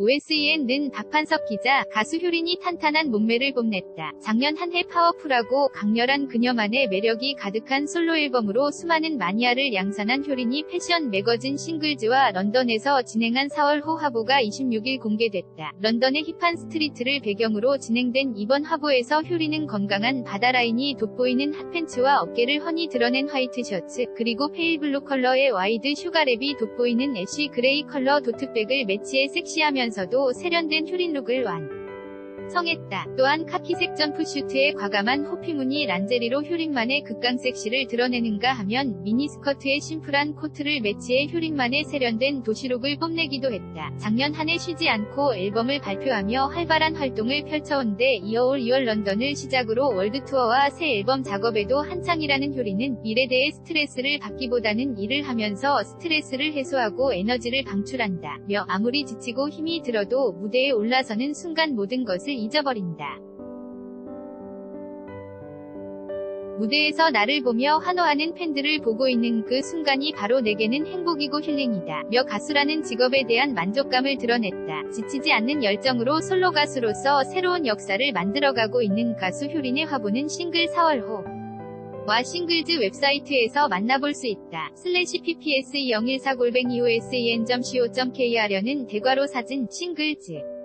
OSEN는 박판석 기자, 가수 효린이 탄탄한 몸매를 뽐냈다. 작년 한 해 파워풀하고 강렬한 그녀만의 매력이 가득한 솔로 앨범으로 수많은 마니아를 양산한 효린이 패션 매거진 싱글즈와 런던에서 진행한 4월 호 화보가 26일 공개됐다. 런던의 힙한 스트리트를 배경으로 진행된 이번 화보에서 효린은 건강한 바다 라인이 돋보이는 핫팬츠와 어깨를 훤히 드러낸 화이트 셔츠, 그리고 페일블루 컬러의 와이드 슈가랩이 돋보이는 애쉬 그레이 컬러 도트백을 매치해 섹시하면서 도 세련된 효린 룩을 완. 성했다. 또한 카키색 점프 슈트에 과감한 호피무늬 란제리로 효린만의 극강 섹시를 드러내는가 하면 미니스커트에 심플한 코트를 매치해 효린만의 세련된 도시룩을 뽐내기도 했다. 작년 한 해 쉬지 않고 앨범을 발표하며 활발한 활동을 펼쳐온 데 이어 올 2월 런던을 시작으로 월드투어와 새 앨범 작업에도 한창이라는 효린은 일에 대해 스트레스를 받기보다는 일을 하면서 스트레스를 해소하고 에너지를 방출한다. 며 아무리 지치고 힘이 들어도 무대에 올라서는 순간 모든 것을 잊어버린다. 무대에서 나를 보며 환호하는 팬들을 보고 있는 그 순간이 바로 내게는 행복이고 힐링이다. 며 가수라는 직업에 대한 만족감을 드러냈다. 지치지 않는 열정으로 솔로 가수로서 새로운 역사를 만들어가고 있는 가수 효린의 화보는 싱글 4월호. 와 싱글즈 웹사이트에서 만나볼 수 있다. 슬래시 pps 014골뱅이 osen.co.kr여는 대괄호 사진 싱글즈